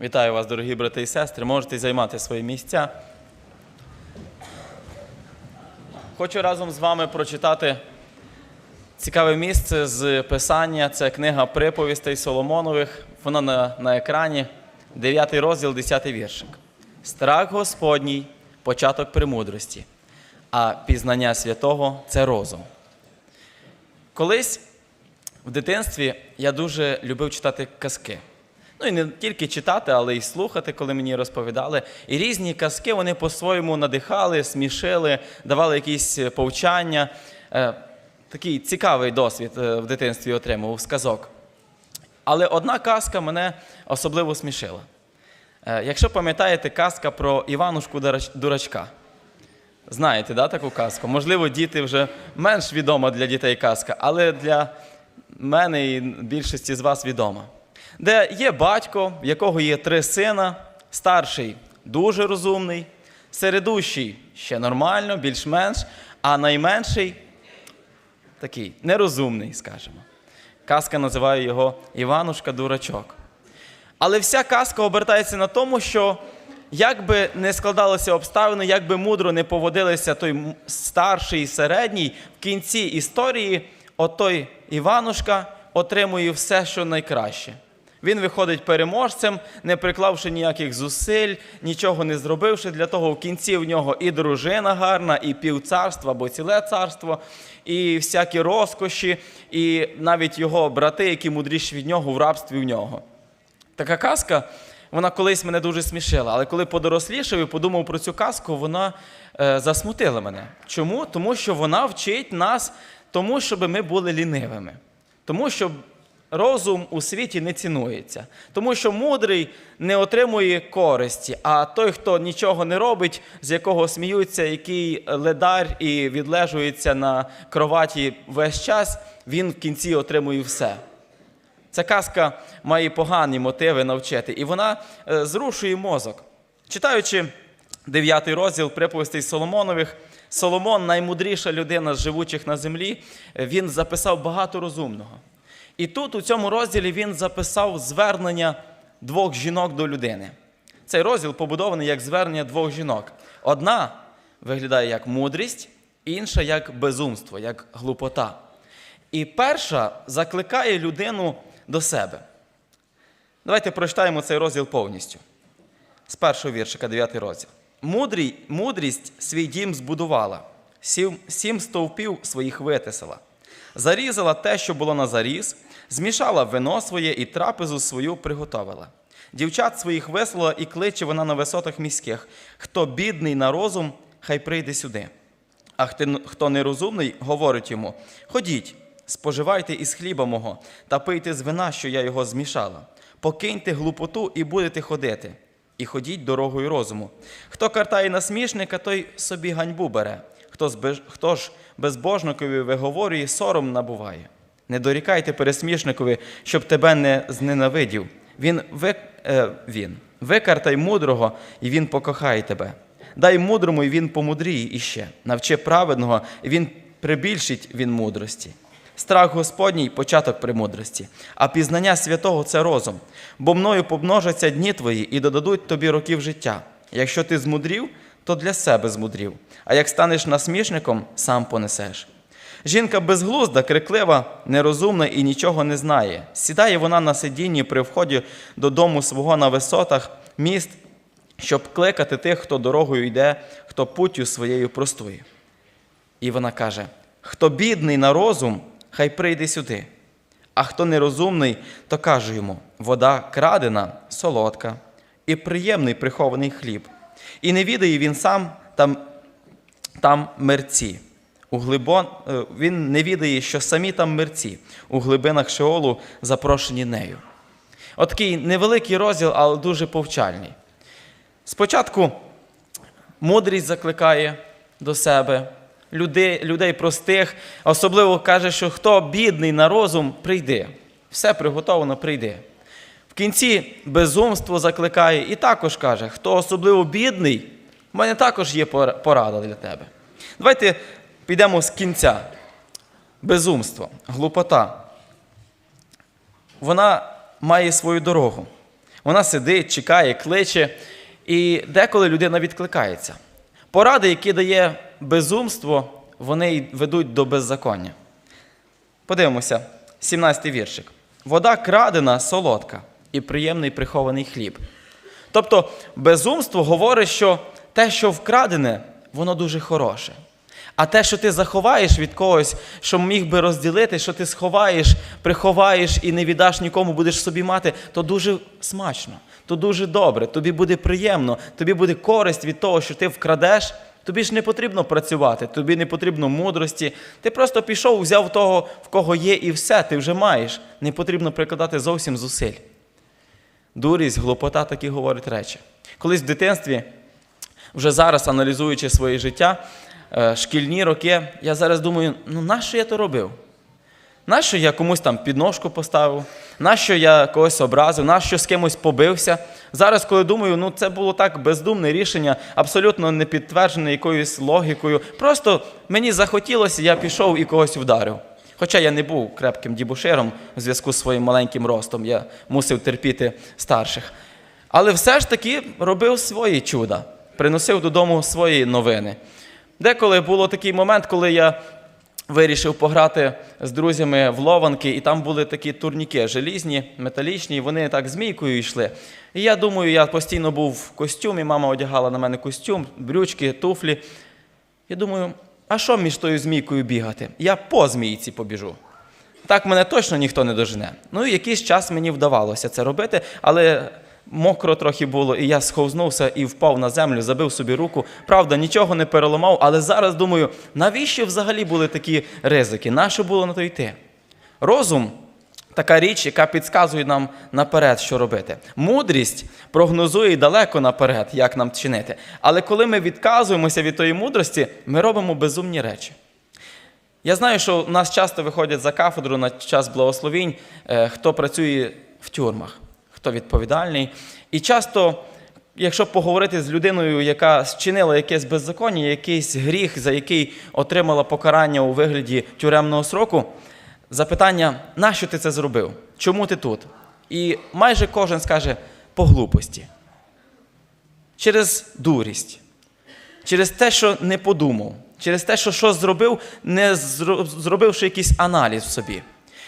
Вітаю вас, дорогі брати і сестри. Можете займати свої місця. Хочу разом з вами прочитати цікаве місце з Писання. Це книга приповістей Соломонових. Вона на, на екрані, 9 розділ, 10 віршик. Страх Господній початок премудрості, а пізнання святого це розум. Колись в дитинстві я дуже любив читати казки. Ну і не тільки читати, але й слухати, коли мені розповідали. І різні казки вони по-своєму надихали, смішили, давали якісь е, повчання. Е, Такий цікавий досвід е, в дитинстві отримав з казок. Але одна казка мене особливо смішила. Якщо пам'ятаєте казка про Іванушку Дурачка. Знаєте, да, таку казку? Можливо, діти вже менш відома для дітей казка, але для мене і більшості з вас відома. Де є батько, в якого є три сина, старший дуже розумний, середущий ще нормально, більш-менш, а найменший такий нерозумний, скажімо. Казка називає його Іванушка Дурачок. Але вся казка обертається на тому, що як би не складалися обставини, як би мудро не поводилися той старший і середній, в кінці історії отой Іванушка отримує все, що найкраще. Він виходить переможцем, не приклавши ніяких зусиль, нічого не зробивши для того. В кінці в нього і дружина гарна, і півцарства або ціле царство, і всякі розкоші, і навіть його брати, які мудріші від нього в рабстві в нього. Така казка, вона колись мене дуже смішила, але коли подорослішав і подумав про цю казку, вона е, засмутила мене. Чому? Тому що вона вчить нас тому, щоб ми були лінивими. Тому що розум у світі не цінується. Тому що мудрий не отримує користі, а той, хто нічого не робить, з якого сміються, який ледар і відлежується на кроваті весь час, він в кінці отримує все. Ця казка має погані мотиви навчити, і вона е, зрушує мозок. Читаючи дев'ятий розділ приповістей Соломонових, Соломон, наймудріша людина з живучих на землі, він записав багато розумного. І тут, у цьому розділі, він записав звернення двох жінок до людини. Цей розділ побудований як звернення двох жінок. Одна виглядає як мудрість, інша як безумство, як глупота. І перша закликає людину до себе. Давайте прочитаємо цей розділ повністю. З першого віршика, 9 розділ. Мудрій, мудрість свій дім збудувала, сім, сім стовпів своїх витисала, зарізала те, що було на заріз, змішала вино своє і трапезу свою приготовила. Дівчат своїх весело і кличе вона на висотах міських. Хто бідний на розум, хай прийде сюди. А хто- нерозумний, говорить йому: Ходіть, споживайте із хліба мого та пийте з вина, що я його змішала. Покиньте глупоту і будете ходити, і ходіть дорогою розуму. Хто картає насмішника, той собі ганьбу бере. Хто, збеж... хто ж безбожникові виговорює, сором набуває. Не дорікайте пересмішникові, щоб тебе не зненавидів. Він, ви... е, він. Викартай мудрого, і він покохає тебе. Дай мудрому, і він помудріє іще. Навчи праведного, і він прибільшить він мудрості. Страх Господній початок премудрості, а пізнання святого це розум. Бо мною помножаться дні твої і додадуть тобі років життя. Якщо ти змудрів, то для себе змудрів. А як станеш насмішником, сам понесеш. Жінка безглузда, криклива, нерозумна і нічого не знає. Сідає вона на сидінні при вході додому свого на висотах міст, щоб кликати тих, хто дорогою йде, хто путтю своєю простує. І вона каже: хто бідний на розум, хай прийде сюди. А хто нерозумний, то кажу йому: вода крадена, солодка, і приємний прихований хліб. І не відає він сам там, там мерці. У глибон... е, Він не відає, що самі там мерці у глибинах Шеолу запрошені нею. Отакий невеликий розділ, але дуже повчальний. Спочатку мудрість закликає до себе людей, людей простих, особливо каже, що хто бідний на розум, прийди. Все приготовано, прийди. В кінці безумство закликає і також каже, хто особливо бідний, в мене також є порада для тебе. Давайте підемо з кінця. Безумство, глупота. Вона має свою дорогу. Вона сидить, чекає, кличе, і деколи людина відкликається. Поради, які дає безумство, вони ведуть до беззаконня. Подивимося, 17-й віршик. Вода крадена, солодка і приємний прихований хліб. Тобто, безумство говорить, що те, що вкрадене, воно дуже хороше. А те, що ти заховаєш від когось, що міг би розділити, що ти сховаєш, приховаєш і не віддаш нікому, будеш собі мати, то дуже смачно, то дуже добре, тобі буде приємно, тобі буде користь від того, що ти вкрадеш. Тобі ж не потрібно працювати, тобі не потрібно мудрості. Ти просто пішов, взяв того, в кого є, і все, ти вже маєш. Не потрібно прикладати зовсім зусиль. Дурість, глупота такі говорять речі. Колись в дитинстві, вже зараз аналізуючи своє життя, шкільні роки, я зараз думаю, ну нащо я то робив? Нащо я комусь там підножку поставив? Нащо я когось образив? Нащо з кимось побився? Зараз, коли думаю, ну це було так бездумне рішення, абсолютно не підтверджене якоюсь логікою. Просто мені захотілося, я пішов і когось вдарив. Хоча я не був крепким дібушером у зв'язку з своїм маленьким ростом, я мусив терпіти старших. Але все ж таки робив свої чуда, приносив додому свої новини. Деколи було такий момент, коли я вирішив пограти з друзями в лованки, і там були такі турніки желізні, металічні, і вони так змійкою йшли. І я думаю, я постійно був в костюмі, мама одягала на мене костюм, брючки, туфлі. Я думаю, а що між тою змійкою бігати? Я по змійці побіжу. Так мене точно ніхто не дожене. Ну і якийсь час мені вдавалося це робити, але мокро трохи було, і я сховзнувся і впав на землю, забив собі руку. Правда, нічого не переламав, але зараз думаю, навіщо взагалі були такі ризики? Нащо було на то йти? Розум така річ, яка підказує нам наперед, що робити. Мудрість прогнозує далеко наперед, як нам чинити. Але коли ми відказуємося від тої мудрості, ми робимо безумні речі. Я знаю, що у нас часто виходять за кафедру на час благословінь, е, хто працює в тюрмах, хто відповідальний. І часто, якщо поговорити з людиною, яка зчинила якесь беззаконня, якийсь гріх, за який отримала покарання у вигляді тюремного сроку, запитання, нащо ти це зробив? Чому ти тут? І майже кожен скаже по глупості, через дурість через те, що не подумав, через те, що щось зробив, не зробивши якийсь аналіз собі.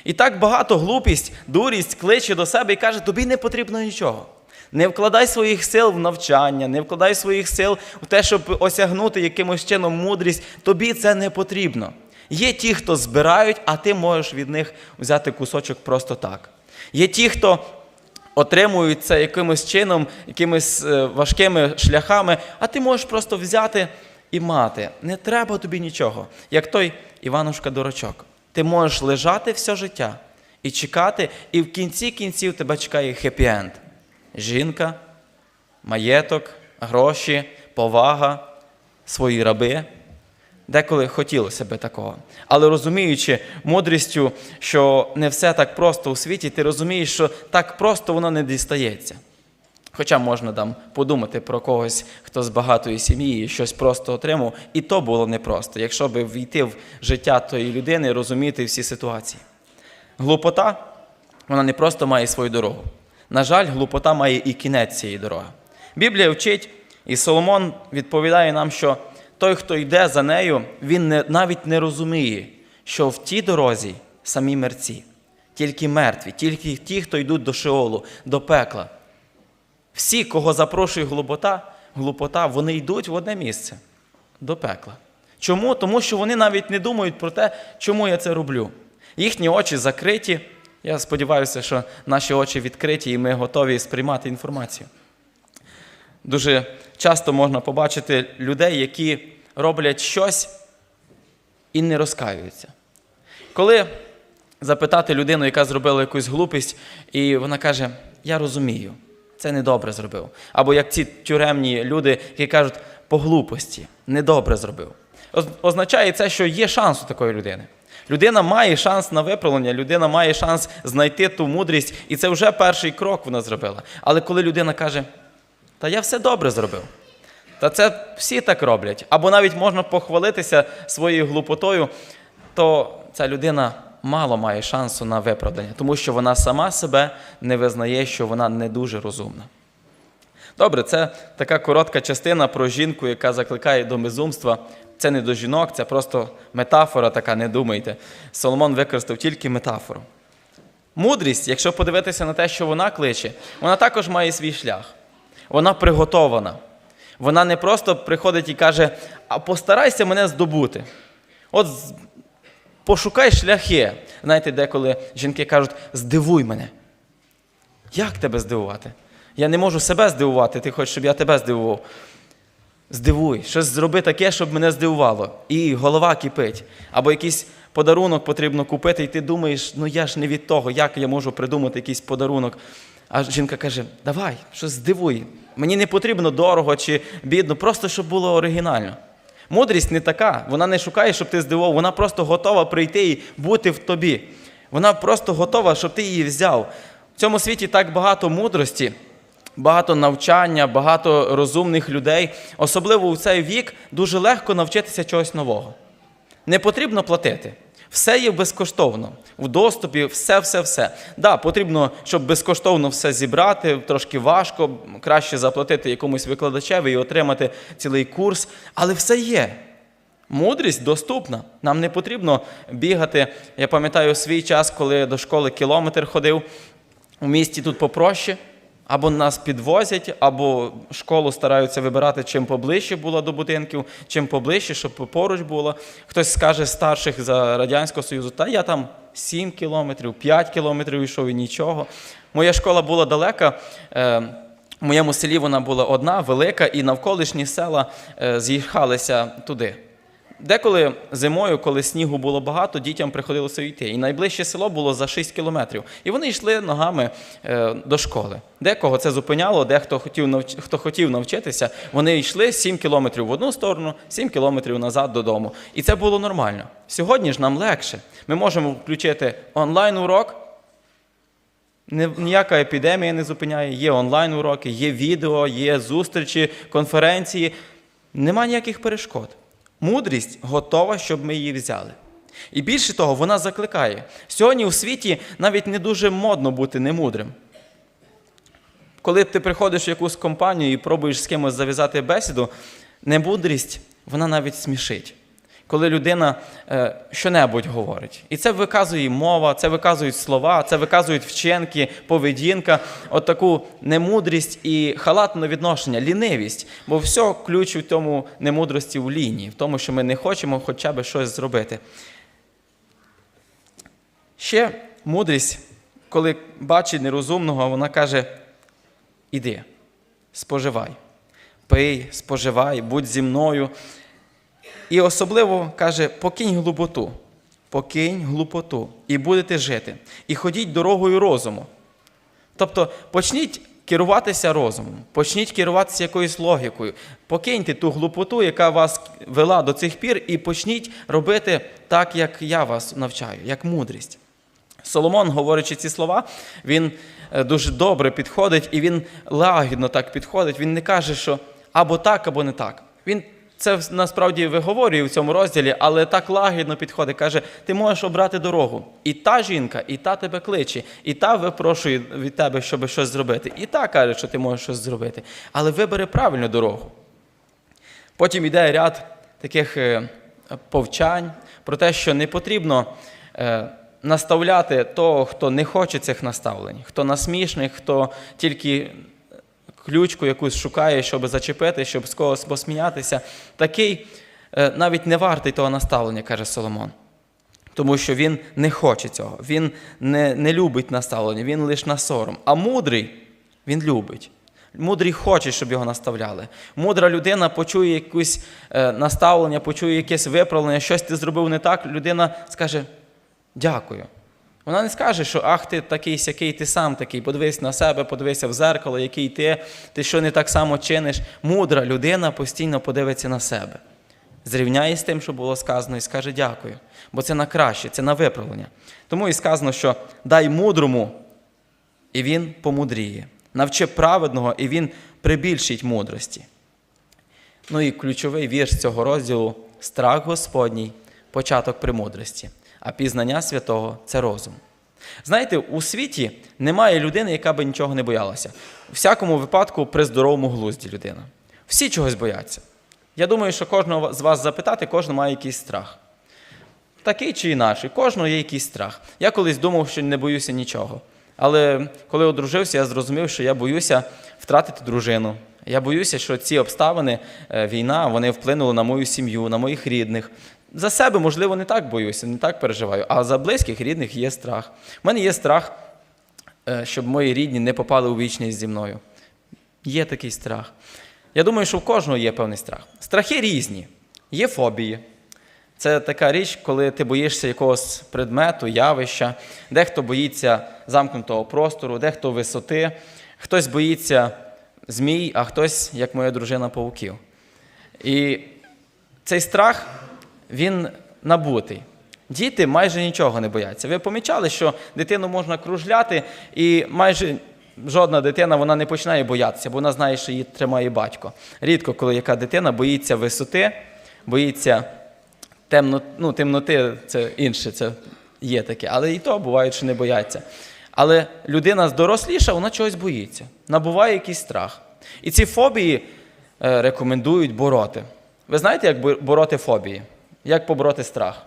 І так багато глупість, дурість кличе до себе і каже, тобі не потрібно нічого. Не вкладай своїх сил в навчання, не вкладай своїх сил в те, щоб осягнути якимось чином мудрість. Тобі це не потрібно. Є ті, хто збирають, а ти можеш від них взяти кусочок просто так. Є ті, хто отримують це якимось чином, якимись е, важкими шляхами, а ти можеш просто взяти і мати. Не треба тобі нічого. Як той Іванушка дурачок. Ти можеш лежати все життя і чекати, і в кінці кінців тебе чекає хеппі-енд. Жінка, маєток, гроші, повага, свої раби. Деколи хотілося би такого. Але розуміючи мудрістю, що не все так просто у світі, ти розумієш, що так просто воно не дістається. Хоча можна там подумати про когось, хто з багатої сім'ї щось просто отримав, і то було непросто, якщо би війти в життя тої людини, розуміти всі ситуації. Глупота, вона не просто має свою дорогу. На жаль, глупота має і кінець цієї дороги. Біблія вчить, і Соломон відповідає нам, що той, хто йде за нею, він не, навіть не розуміє, що в тій дорозі самі мерці, тільки мертві, тільки ті, хто йдуть до Шеолу, до пекла. Всі, кого запрошує глупота, глупота, вони йдуть в одне місце до пекла. Чому? Тому що вони навіть не думають про те, чому я це роблю. Їхні очі закриті. Я сподіваюся, що наші очі відкриті і ми готові сприймати інформацію. Дуже часто можна побачити людей, які роблять щось і не розкаюються. Коли запитати людину, яка зробила якусь глупість, і вона каже: Я розумію, це недобре зробив. Або як ці тюремні люди, які кажуть, по глупості, недобре зробив. Означає це, що є шанс у такої людини. Людина має шанс на виправлення, людина має шанс знайти ту мудрість, і це вже перший крок вона зробила. Але коли людина каже, та я все добре зробив. Та це всі так роблять. Або навіть можна похвалитися своєю глупотою, то ця людина мало має шансу на виправдання, тому що вона сама себе не визнає, що вона не дуже розумна. Добре, це така коротка частина про жінку, яка закликає до безумства. Це не до жінок, це просто метафора така, не думайте. Соломон використав тільки метафору. Мудрість, якщо подивитися на те, що вона кличе, вона також має свій шлях. Вона приготована. Вона не просто приходить і каже, а постарайся мене здобути. От пошукай шляхи. Знаєте, деколи жінки кажуть, здивуй мене. Як тебе здивувати? Я не можу себе здивувати, ти хочеш, щоб я тебе здивував. Здивуй, щось зроби таке, щоб мене здивувало. І голова кипить. Або якийсь подарунок потрібно купити, і ти думаєш, ну я ж не від того, як я можу придумати якийсь подарунок. А жінка каже: давай, щось здивуй. Мені не потрібно дорого чи бідно, просто щоб було оригінально. Мудрість не така, вона не шукає, щоб ти здивував, вона просто готова прийти і бути в тобі. Вона просто готова, щоб ти її взяв. В цьому світі так багато мудрості, багато навчання, багато розумних людей. Особливо у цей вік дуже легко навчитися чогось нового. Не потрібно платити. Все є безкоштовно. В доступі все, все, все. Да, потрібно, щоб безкоштовно все зібрати, трошки важко, краще заплатити якомусь викладачеві і отримати цілий курс, але все є. Мудрість доступна. Нам не потрібно бігати. Я пам'ятаю свій час, коли до школи кілометр ходив. У місті тут попроще. Або нас підвозять, або школу стараються вибирати чим поближче було до будинків, чим поближче, щоб поруч було. Хтось скаже старших за Радянського Союзу, та я там 7 кілометрів, 5 кілометрів йшов і нічого. Моя школа була далека. е, В моєму селі вона була одна, велика, і навколишні села е, з'їхалися туди. Деколи зимою, коли снігу було багато, дітям приходилося йти. І найближче село було за 6 кілометрів. І вони йшли ногами е, до школи. Декого це зупиняло, дехто хотів, навч... хто хотів навчитися, вони йшли 7 кілометрів в одну сторону, 7 кілометрів назад додому. І це було нормально. Сьогодні ж нам легше. Ми можемо включити онлайн-урок. Ніяка епідемія не зупиняє, є онлайн-уроки, є відео, є зустрічі, конференції. Нема ніяких перешкод. Мудрість готова, щоб ми її взяли. І більше того, вона закликає. Сьогодні у світі навіть не дуже модно бути немудрим. Коли ти приходиш в якусь компанію і пробуєш з кимось зав'язати бесіду, немудрість вона навіть смішить. Коли людина е, що-небудь говорить. І це виказує мова, це виказують слова, це виказують вчинки, поведінка, от таку немудрість і халатне відношення, лінивість. Бо все ключ у тому немудрості в лінії, в тому, що ми не хочемо хоча б щось зробити. Ще мудрість, коли бачить нерозумного, вона каже: іди, споживай, пий, споживай, будь зі мною. І особливо каже: покинь глупоту, покинь глупоту, і будете жити. І ходіть дорогою розуму. Тобто почніть керуватися розумом, почніть керуватися якоюсь логікою. Покиньте ту глупоту, яка вас вела до цих пір, і почніть робити так, як я вас навчаю, як мудрість. Соломон, говорячи ці слова, він е, дуже добре підходить і він лагідно так підходить. Він не каже, що або так, або не так. Він це насправді виговорює в цьому розділі, але так лагідно підходить. Каже: ти можеш обрати дорогу. І та жінка, і та тебе кличе, і та випрошує від тебе, щоб щось зробити. І та каже, що ти можеш щось зробити. Але вибери правильну дорогу. Потім йде ряд таких е, повчань про те, що не потрібно е, наставляти того, хто не хоче цих наставлень, хто насмішний, хто тільки ключку якусь шукає, щоб зачепити, щоб з когось посміятися. Такий е, навіть не вартий того наставлення, каже Соломон. Тому що він не хоче цього, він не, не любить наставлення, він лише на сором. А мудрий він любить. Мудрий хоче, щоб його наставляли. Мудра людина почує якесь е, наставлення, почує якесь виправлення, щось ти зробив не так, людина скаже дякую. Вона не скаже, що ах, ти такий сякий, ти сам такий, подивись на себе, подивися в зеркало, який ти, ти що не так само чиниш. Мудра людина постійно подивиться на себе зрівняє з тим, що було сказано, і скаже дякую. Бо це на краще, це на виправлення. Тому і сказано, що дай мудрому, і він помудріє. Навчи праведного, і він прибільшить мудрості. Ну і ключовий вірш цього розділу страх Господній, початок премудрості. А пізнання святого це розум. Знаєте, у світі немає людини, яка би нічого не боялася. У всякому випадку при здоровому глузді людина. Всі чогось бояться. Я думаю, що кожного з вас запитати, кожен має якийсь страх. Такий чи інакший, кожного є якийсь страх. Я колись думав, що не боюся нічого. Але коли одружився, я зрозумів, що я боюся втратити дружину. Я боюся, що ці обставини, е, війна, вони вплинули на мою сім'ю, на моїх рідних. За себе, можливо, не так боюся, не так переживаю, а за близьких рідних є страх. У мене є страх, е, щоб мої рідні не попали у вічність зі мною. Є такий страх. Я думаю, що в кожного є певний страх. Страхи різні. Є фобії. Це така річ, коли ти боїшся якогось предмету, явища. Дехто боїться замкнутого простору, дехто висоти, хтось боїться змій, а хтось, як моя дружина, пауків. І цей страх, він набутий. Діти майже нічого не бояться. Ви помічали, що дитину можна кружляти, і майже жодна дитина вона не починає боятися, бо вона знає, що її тримає батько. Рідко, коли яка дитина боїться висоти, боїться темно, ну, темноти, це інше, це є таке. Але і то буває, що не бояться. Але людина доросліша, вона чогось боїться, набуває якийсь страх. І ці фобії е, рекомендують бороти. Ви знаєте, як бороти фобії? Як побороти страх?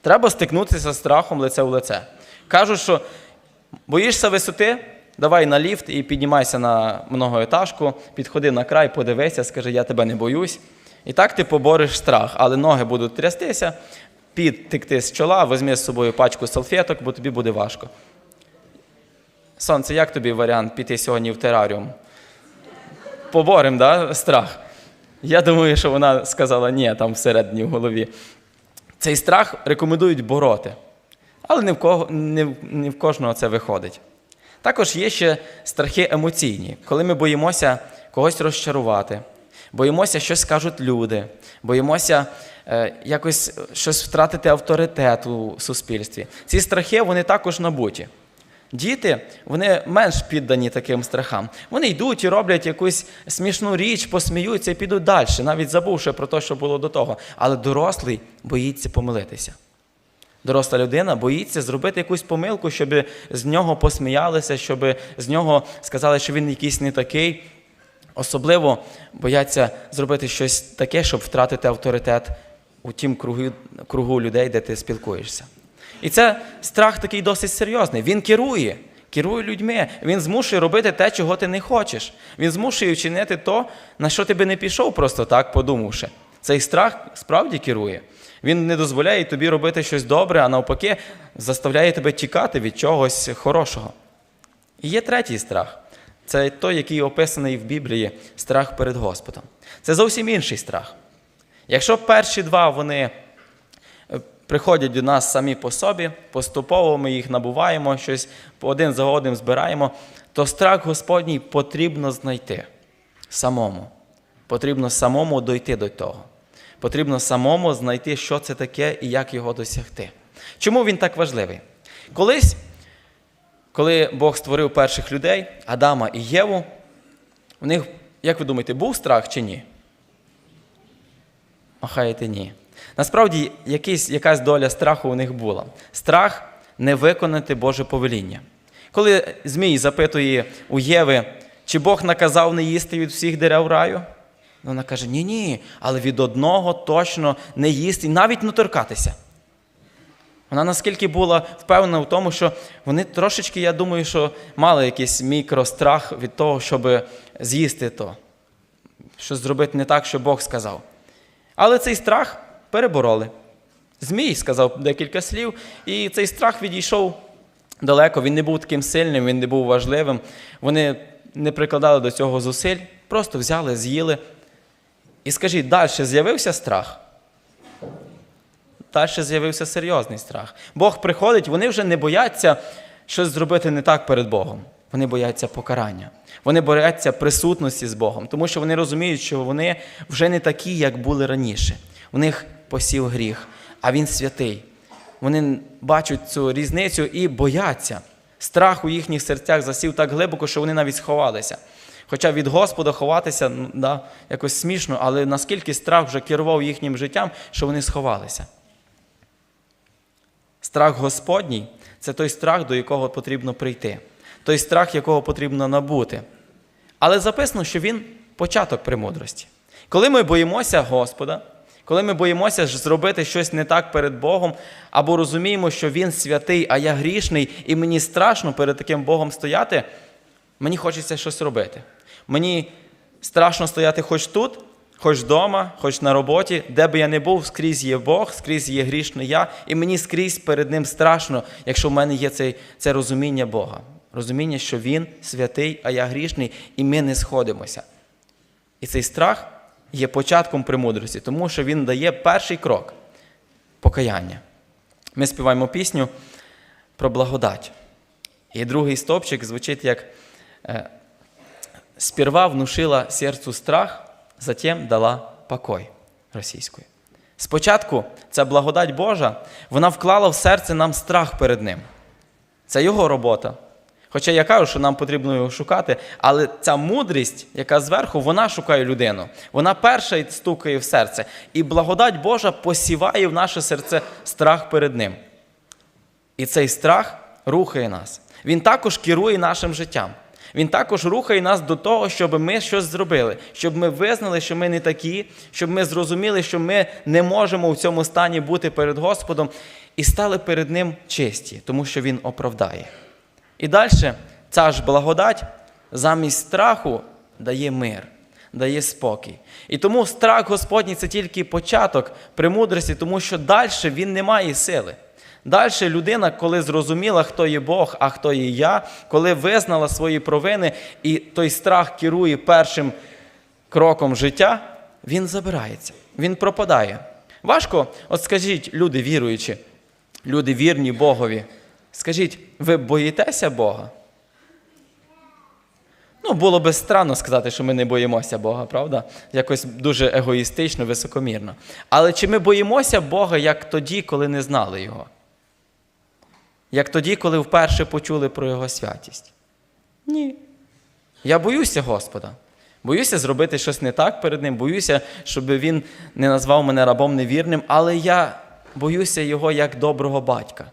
Треба стикнутися з страхом лице в лице. Кажуть, що боїшся висоти, давай на ліфт і піднімайся на многоетажку, підходи на край, подивися, скажи, я тебе не боюсь. І так ти побореш страх, але ноги будуть трястися, під текти з чола, візьми з собою пачку салфеток, бо тобі буде важко. Сонце, як тобі варіант піти сьогодні в тераріум? Поборем, да, страх? Я думаю, що вона сказала ні, там всередині в голові. Цей страх рекомендують бороти. Але не в, кого, не, не в кожного це виходить. Також є ще страхи емоційні, коли ми боїмося когось розчарувати, боїмося, що скажуть люди, боїмося е, якось щось втратити авторитет у суспільстві. Ці страхи вони також набуті. Діти вони менш піддані таким страхам. Вони йдуть і роблять якусь смішну річ, посміються і підуть далі, навіть забувши про те, що було до того. Але дорослий боїться помилитися. Доросла людина боїться зробити якусь помилку, щоб з нього посміялися, щоб з нього сказали, що він якийсь не такий. Особливо бояться зробити щось таке, щоб втратити авторитет у тім кругу, кругу людей, де ти спілкуєшся. І це страх такий досить серйозний. Він керує, керує людьми. Він змушує робити те, чого ти не хочеш. Він змушує вчинити то, на що ти би не пішов, просто так подумавши. Цей страх справді керує. Він не дозволяє тобі робити щось добре, а навпаки, заставляє тебе тікати від чогось хорошого. І є третій страх. Це той, який описаний в Біблії страх перед Господом. Це зовсім інший страх. Якщо перші два вони приходять до нас самі по собі, поступово ми їх набуваємо, щось один за одним збираємо, то страх Господній потрібно знайти самому. Потрібно самому дойти до того. Потрібно самому знайти, що це таке і як його досягти. Чому він так важливий? Колись, коли Бог створив перших людей, Адама і Єву, у них, як ви думаєте, був страх чи ні? Махаєте ні. Насправді, якийсь, якась доля страху у них була. Страх не виконати Боже повеління. Коли Змій запитує у Єви, чи Бог наказав не їсти від всіх дерев раю, вона каже: ні, ні, але від одного точно не їсти, навіть не торкатися. Вона наскільки була впевнена в тому, що вони трошечки, я думаю, що мали якийсь мікрострах від того, щоб з'їсти то, щось зробити не так, що Бог сказав. Але цей страх перебороли. Змій сказав декілька слів, і цей страх відійшов далеко. Він не був таким сильним, він не був важливим. Вони не прикладали до цього зусиль, просто взяли, з'їли. І скажіть, далі з'явився страх? Далі з'явився серйозний страх. Бог приходить, вони вже не бояться щось зробити не так перед Богом. Вони бояться покарання. Вони бояться присутності з Богом, тому що вони розуміють, що вони вже не такі, як були раніше. У них посів гріх, а він святий. Вони бачать цю різницю і бояться. Страх у їхніх серцях засів так глибоко, що вони навіть сховалися. Хоча від Господа ховатися ну, да, якось смішно, але наскільки страх вже керував їхнім життям, що вони сховалися. Страх Господній це той страх, до якого потрібно прийти, той страх, якого потрібно набути. Але записано, що він початок премудрості. Коли ми боїмося Господа, коли ми боїмося зробити щось не так перед Богом, або розуміємо, що Він святий, а я грішний, і мені страшно перед таким Богом стояти, мені хочеться щось робити. Мені страшно стояти хоч тут, хоч вдома, хоч на роботі, де би я не був, скрізь є Бог, скрізь є грішний я, і мені скрізь перед Ним страшно, якщо в мене є це, це розуміння Бога. Розуміння, що Він святий, а я грішний, і ми не сходимося. І цей страх є початком премудрості, тому що він дає перший крок покаяння. Ми співаємо пісню про благодать. І другий стовпчик звучить як е, «Сперва внушила серцю страх, затем дала покой російською. Спочатку ця благодать Божа, вона вклала в серце нам страх перед Ним. Це його робота. Хоча я кажу, що нам потрібно його шукати, але ця мудрість, яка зверху, вона шукає людину. Вона перша стукає в серце. І благодать Божа посіває в наше серце страх перед Ним. І цей страх рухає нас. Він також керує нашим життям. Він також рухає нас до того, щоб ми щось зробили, щоб ми визнали, що ми не такі, щоб ми зрозуміли, що ми не можемо в цьому стані бути перед Господом, і стали перед Ним чисті, тому що Він оправдає. І далі ця ж благодать замість страху дає мир, дає спокій. І тому страх Господній це тільки початок премудрості, тому що далі він не має сили. Далі людина, коли зрозуміла, хто є Бог, а хто є я, коли визнала свої провини, і той страх керує першим кроком життя, він забирається, він пропадає. Важко, от скажіть, люди віруючі, люди вірні Богові, скажіть, ви боїтеся Бога? Ну, було би странно сказати, що ми не боїмося Бога, правда? Якось дуже егоїстично, високомірно. Але чи ми боїмося Бога як тоді, коли не знали Його? Як тоді, коли вперше почули про Його святість? Ні. Я боюся Господа. Боюся зробити щось не так перед Ним, боюся, щоб Він не назвав мене рабом невірним, але я боюся Його як доброго батька.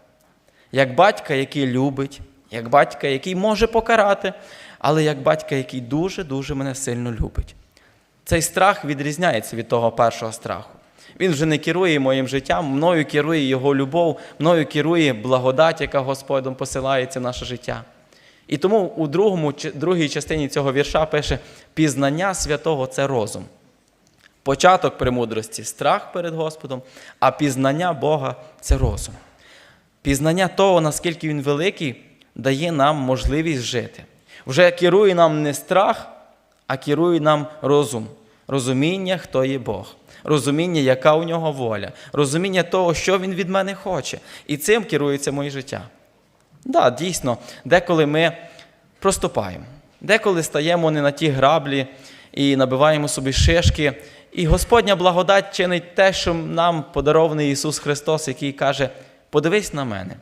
Як батька, який любить, як батька, який може покарати, але як батька, який дуже-дуже мене сильно любить. Цей страх відрізняється від того першого страху. Він вже не керує моїм життям, мною керує Його любов, мною керує благодать, яка Господом посилається в наше життя. І тому у другому, другій частині цього вірша пише: пізнання святого це розум. Початок премудрості страх перед Господом, а пізнання Бога це розум. Пізнання того, наскільки Він великий, дає нам можливість жити. Вже керує нам не страх, а керує нам розум, розуміння, хто є Бог, розуміння, яка у нього воля, розуміння того, що Він від мене хоче. І цим керується моє життя. Да, дійсно, деколи ми проступаємо, деколи стаємо не на ті граблі і набиваємо собі шишки. І Господня благодать чинить те, що нам подарований Ісус Христос, який каже: подивись на мене,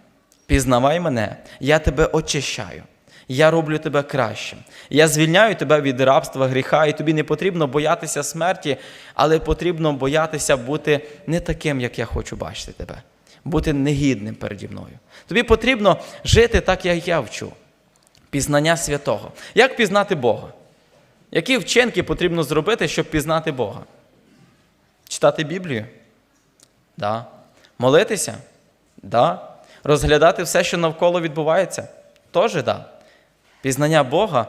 пізнавай мене, я тебе очищаю. Я роблю тебе кращим. Я звільняю тебе від рабства, гріха, і тобі не потрібно боятися смерті, але потрібно боятися бути не таким, як я хочу бачити тебе, бути негідним переді мною. Тобі потрібно жити так, як я вчу. Пізнання святого. Як пізнати Бога? Які вчинки потрібно зробити, щоб пізнати Бога? Читати Біблію? Да. Молитися? Да. Розглядати все, що навколо відбувається? Теж да. Пізнання Бога,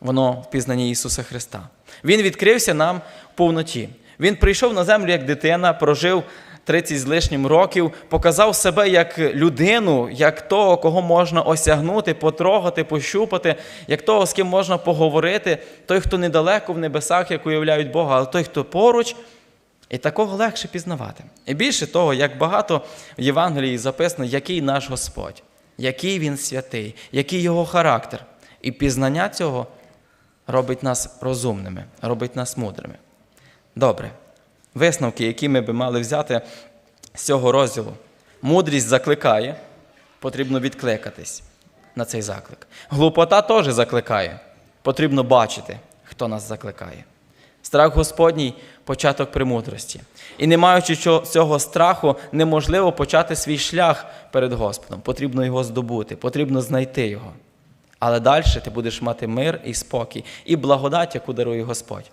воно в пізнанні Ісуса Христа. Він відкрився нам в повноті. Він прийшов на землю як дитина, прожив 30 з лишнім років, показав себе як людину, як того, кого можна осягнути, потрогати, пощупати, як того, з ким можна поговорити, той, хто недалеко в небесах, як уявляють Бога, але той, хто поруч, і такого легше пізнавати. І більше того, як багато в Євангелії записано, який наш Господь, який Він святий, який його характер. І пізнання цього робить нас розумними, робить нас мудрими. Добре. Висновки, які ми би мали взяти з цього розділу. Мудрість закликає, потрібно відкликатись на цей заклик. Глупота теж закликає, потрібно бачити, хто нас закликає. Страх Господній початок премудрості. І не маючи цього страху, неможливо почати свій шлях перед Господом. Потрібно його здобути, потрібно знайти його. Але далі ти будеш мати мир і спокій, і благодать, яку дарує Господь.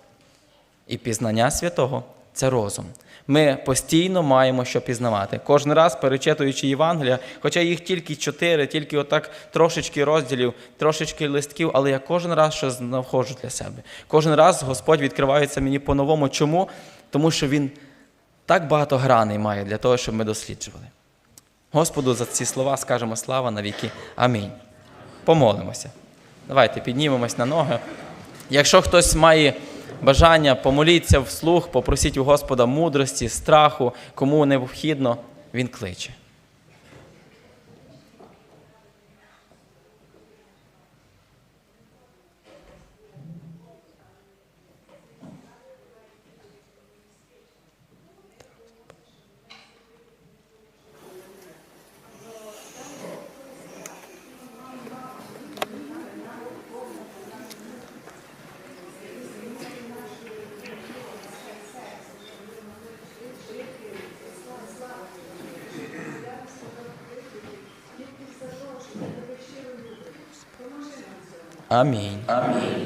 І пізнання святого це розум. Ми постійно маємо що пізнавати. Кожен раз перечитуючи Євангелія, хоча їх тільки чотири, тільки отак трошечки розділів, трошечки листків, але я кожен раз щось знаходжу для себе. Кожен раз Господь відкривається мені по-новому. Чому? Тому що Він так багато граней має для того, щоб ми досліджували. Господу за ці слова скажемо слава навіки. Амінь. Помолимося. Давайте піднімемось на ноги. Якщо хтось має бажання, помоліться вслух, попросіть у Господа мудрості, страху, кому необхідно, Він кличе. Амінь. Амінь.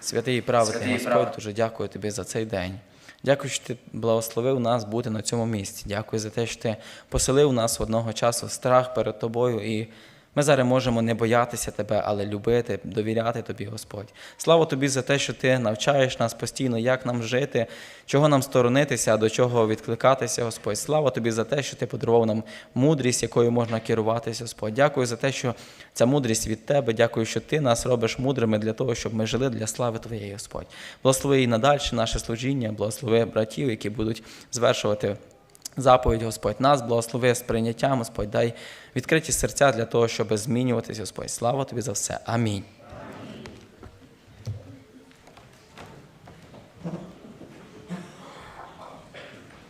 Святий і праведний Господь, дуже дякую тобі за цей день. Дякую, що ти благословив нас бути на цьому місці. Дякую за те, що ти поселив нас одного часу страх перед тобою. І ми зараз можемо не боятися тебе, але любити, довіряти тобі, Господь. Слава тобі за те, що ти навчаєш нас постійно, як нам жити, чого нам сторонитися, до чого відкликатися, Господь. Слава тобі за те, що ти подарував нам мудрість, якою можна керуватися, Господь. Дякую за те, що ця мудрість від тебе. Дякую, що ти нас робиш мудрими для того, щоб ми жили для слави Твоєї, Господь. Благослови і надалі наше служіння, благослови братів, які будуть звершувати. Заповідь, Господь, нас благослови з прийняттям, Господь, дай відкриті серця для того, щоб змінюватись, Господь. Слава тобі за все. Амінь.